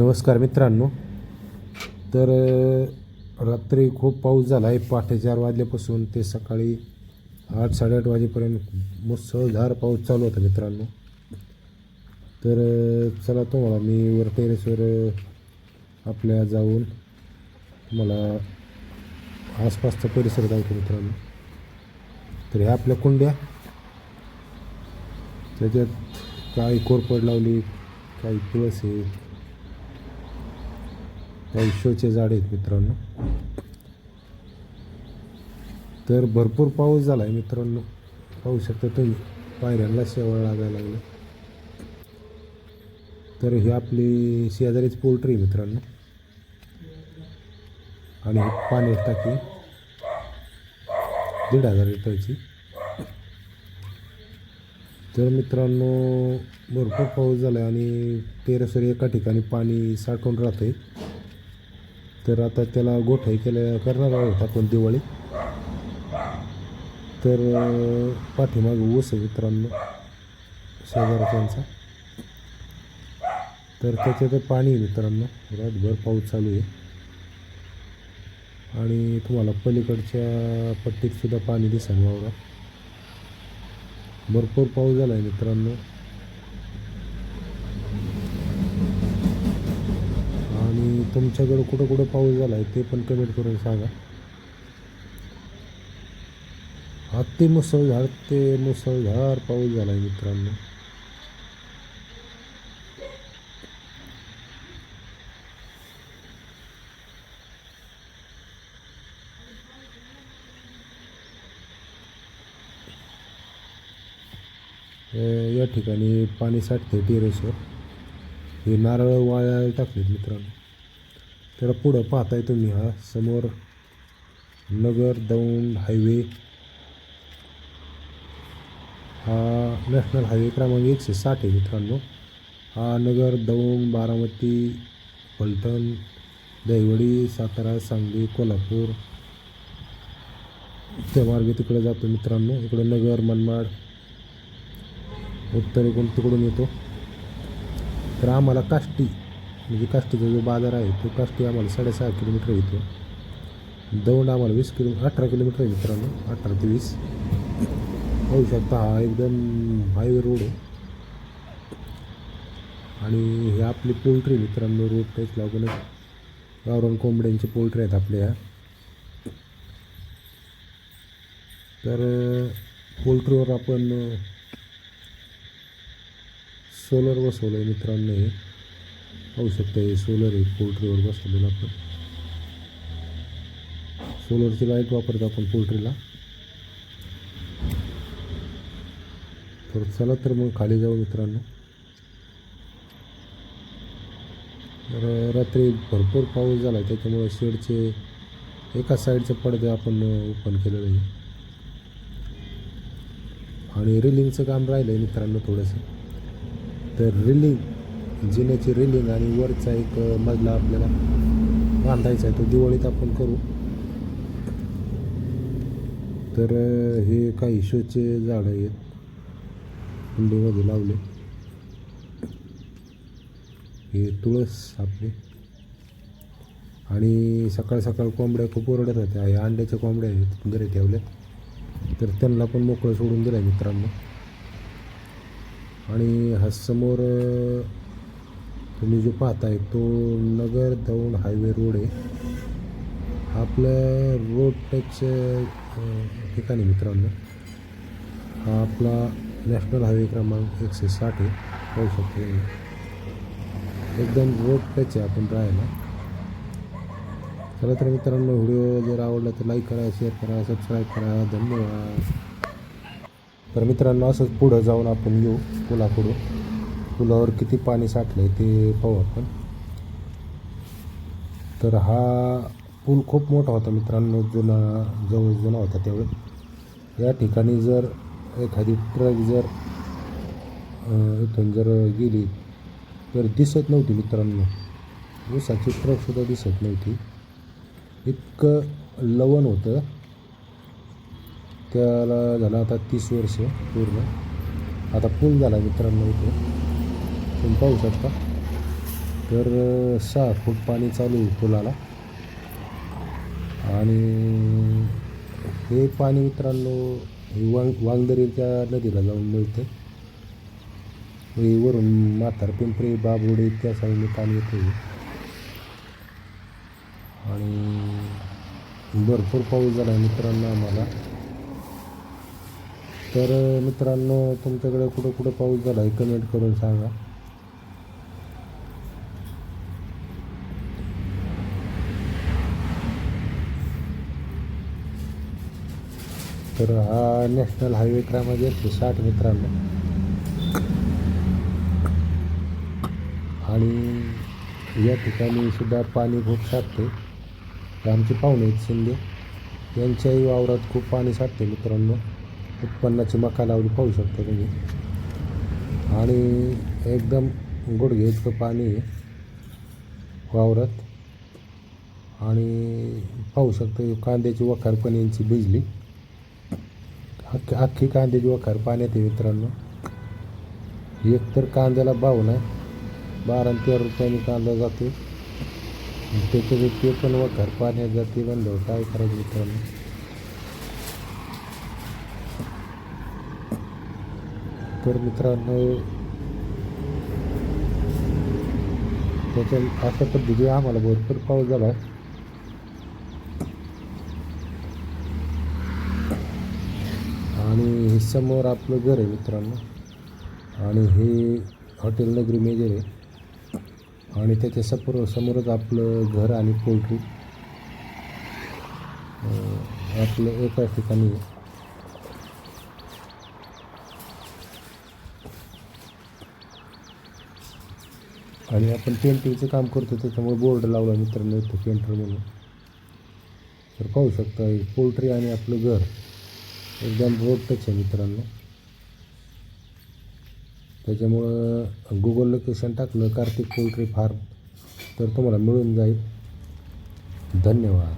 नमस्कार मित्रांनो. तर रात्री खूप पाऊस झाला आहे. पहाटे चार वाजल्यापासून ते सकाळी आठ साडेआठ वाजेपर्यंत मुसळधार पाऊस चालू होता मित्रांनो. तर चला तुम्हाला मी वर टेरेसवर आपल्या जाऊन तुम्हाला आसपासचा परिसर दाखवतो मित्रांनो. तर ह्या आपल्या कुंड्या. त्याच्यात काही कोरपड लावली काही तुळस आहे. शोचे झाड आहेत मित्रांनो. तर भरपूर पाऊस झाला आहे मित्रांनो. पाहू शकता तुम्ही पायऱ्यांना शेवाळ लागायला लागलं. तर ही आपली शेजारीच पोल्ट्री आहे मित्रांनो. आणि पाणी टाकी. दीड हजार लिटरची. तर मित्रांनो भरपूर पाऊस झाला आणि टेरेसवर एका ठिकाणी पाणी साठवून राहतं आहे तर आता त्याला गोठाई केल्या करणार आहोत आपण दिवाळी. तर पाठीमागं ऊस आहे मित्रांनो शेजारच्यांचा तर त्याच्यात पाणी आहे मित्रांनो रातभर पाऊस चालू आहे. आणि तुम्हाला पलीकडच्या पट्टीत सुद्धा पाणी दिसेल वावरात. भरपूर पाऊस झाला आहे मित्रांनो आणि तुमच्याकडं कुठं कुठं पाऊस झाला आहे ते पण कमेंट करून सांगा. अति मुसळधार ते मुसळधार पाऊस झाला आहे मित्रांनो या ठिकाणी पाणी साठते टेरेसवर. हे नारळ वाळायला टाकलेत मित्रांनो. तर पुढं पाहताय तुम्ही हा. समोर नगर दौंड हायवे. हा नॅशनल हायवे क्रमांक एकशे साठ आहे मित्रांनो. हा नगर दौंड बारामती फलटण दहिवडी सातारा सांगली कोल्हापूर. त्या मार्गे तिकडे जातो मित्रांनो. इकडं नगर मनमाड. उत्तरेकडून तिकडून येतो. तर आम्हाला काष्टी म्हणजे काष्टीचा जो बाजार आहे तो काष्टी आम्हाला साडेसहा किलोमीटर येतो. दौंड आम्हाला वीस किलो अठरा किलोमीटर आहे मित्रांनो. अठरा ते वीस. पाहू शकता हा एकदम हायवे रोड आहे. आणि हे आपली पोल्ट्री मित्रांनो रोड काहीच लागूनच गावरान कोंबड्यांची पोल्ट्री आहेत आपल्या तर पोल्ट्रीवर आपण सोलर बसवलं आहे मित्रांनो हे. पाहू शकता हे सोलर आहे पोल्ट्रीवर बसवलेलं आपण. सोलरची लाइट वापरतो आपण पोल्ट्रीला तर चला तर मग खाली जाऊ मित्रांनो. तर रात्री भरपूर पाऊस झाला त्याच्यामुळे शेडचे एका साईडचे पडदे आपण ओपन केलेलं आहे. आणि रिलिंगचं काम राहिलं आहे मित्रांनो थोडंसं. तर रिलिंग जिन्याची रेलिंग आणि वरचा एक मजला आपल्याला बांधायचा आहे तो दिवाळीत आपण करू. तर हे काही शोचे झाडं आहेत. कुंडीमध्ये लावले. हे तुळस आपले. आणि सकाळ सकाळ कोंबड्या खूप ओरडत होत्या हे अंड्याच्या कोंबड्या आहेत घरी ठेवल्या तर त्यांना पण मोकळं सोडून दिलं मित्रांनो. आणि हा समोर तुम्ही जो पाहताय तो नगर दौंड हायवे रोड आहे. आपलं रोड टच ठिकाणी मित्रांनो हा आपला नॅशनल हायवे क्रमांक एकशे साठ आहे. पाहू शकतो एकदम रोड टच आहे आपण राहायला. चला तर मित्रांनो व्हिडिओ जर आवडला तर लाईक करा शेअर करा सबस्क्राईब करा. धन्यवाद. तर मित्रांनो असंच पुढं जाऊन आपण येऊ कोल्हापूर पुलावर किती पाणी साठलं आहे ते पाहू आपण. तर हा पूल खूप मोठा होता मित्रांनो जुना जवळ जुना होता त्यावेळी. या ठिकाणी जर एखादी ट्रक जर इथून जर गेली तर दिसत नव्हती मित्रांनो. ऊसाची ट्रकसुद्धा दिसत नव्हती. इतकं लवण होतं. त्याला झालं आता तीस वर्ष पूर्ण. आता पूल झाला मित्रांनो इथे. तुम्ही पाहू शकता तर सहा फूट पाणी चालू आहे पुलाला. आणि हे पाणी मित्रांनो हे वांग वांगदरीच्या नदीला जाऊन मिळते हे वरून म्हातार पिंपरी बाबोडे त्या साईडने पाणी येते आणि भरपूर पाऊस झाला आहे मित्रांनो आम्हाला. तर मित्रांनो तुमच्याकडे कुठं कुठं पाऊस झाला आहे कमेंट करून सांगा. तर हा नॅशनल हायवे क्रमांक एकशे साठ मित्रांनो. आणि या ठिकाणी सुद्धा पाणी खूप साठते. आमचे पाहुणे आहेत शिंदे. यांच्याही वावरात खूप पाणी साठते मित्रांनो. उत्पन्नाची मका लावली पाहू शकता तुम्ही. आणि एकदम गुडघे इतकं पाणी आहे वावरात. आणि पाहू शकता कांद्याची वखार पण यांची भिजली. अख्खी अख्खी कांद्याची वखार पाण्यात आहे मित्रांनो एक तर कांद्याला भाव नाही बारा तेरा रुपयांनी कांदा जाते. त्याच्या ते पण वखार पाण्यात जाते बंद काय करायचं मित्रांनो? तर मित्रांनो त्याच्या अशा पद्धती आम्हाला भरपूर पाऊस झाला. आहे आणि हे समोर आपलं घर आहे मित्रांनो. आणि हे हॉटेल नगरी मेजर आहे. आणि त्याच्या सपोर समोरच आपलं घर आणि पोल्ट्री. आपलं एका ठिकाणी. आणि आपण पेंटिंगचं काम करतो त्याच्यामुळे बोर्ड लावला मित्रांनो इथं पेंटर म्हणून. तर पाहू शकता पोल्ट्री आणि आपलं घर. एकदम रोड आहे मित्रांनो. त्याच्यामुळं गुगल लोकेशन टाकलं कार्तिक पोल्ट्री फार्म तर तुम्हाला मिळून जाईल. धन्यवाद.